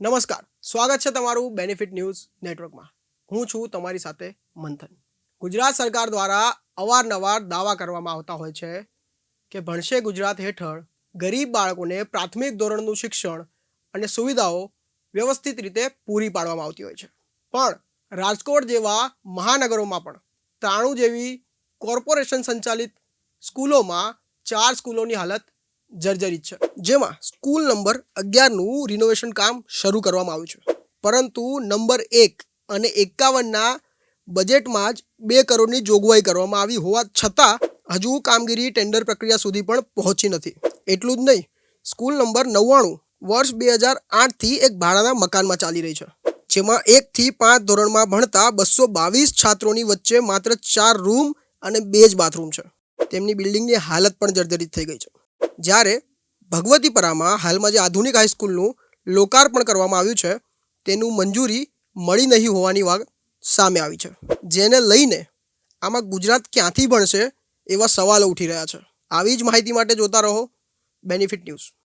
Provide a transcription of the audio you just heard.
નમસ્કાર. સ્વાગત છે તમારું બેનિફિટ ન્યૂઝ નેટવર્કમાં હું છું તમારી સાથે મંથન. ગુજરાત સરકાર દ્વારા અવારનવાર દાવા કરવામાં આવતા હોય છે કે ભણશે ગુજરાત હેઠળ ગરીબ બાળકોને પ્રાથમિક ધોરણનું શિક્ષણ અને સુવિધાઓ વ્યવસ્થિત રીતે પૂરી પાડવામાં આવતી હોય છે. પણ રાજકોટ જેવા મહાનગરોમાં પણ ત્રાણું જેવી કોર્પોરેશન સંચાલિત સ્કૂલોમાં ચાર સ્કૂલોની હાલત જર્જરિત છે. જેમાં સ્કૂલ નંબર અગિયારનું રિનોવેશન કામ શરૂ કરવામાં આવ્યું છે. પરંતુ નંબર એક અને એકાવનના બજેટમાં જ બે કરોડની જોગવાઈ કરવામાં આવી હોવા છતાં હજુ કામગીરી ટેન્ડર પ્રક્રિયા સુધી પણ પહોંચી નથી. એટલું જ નહીં, સ્કૂલ નંબર નવ્વાણું વર્ષ બે હજાર આઠથી એક ભાડાના મકાનમાં ચાલી રહી છે. જેમાં એકથી પાંચ ધોરણમાં ભણતા બસો બાવીસ છાત્રોની વચ્ચે માત્ર ચાર રૂમ અને બે જ બાથરૂમ છે. તેમની બિલ્ડિંગની હાલત પણ જર્જરિત થઈ ગઈ છે. જ્યારે ભગવતીપરામાં હાલમાં જે આધુનિક હાઈસ્કૂલનું લોકાર્પણ કરવામાં આવ્યું છે, તેનું મંજૂરી મળી નહીં હોવાની વાત સામે આવી છે. જેને લઈને આમાં ગુજરાત ક્યાંથી ભણશે એવા સવાલો ઉઠી રહ્યા છે. આવી જ માહિતી માટે જોતા રહો બેનિફિટ ન્યૂઝ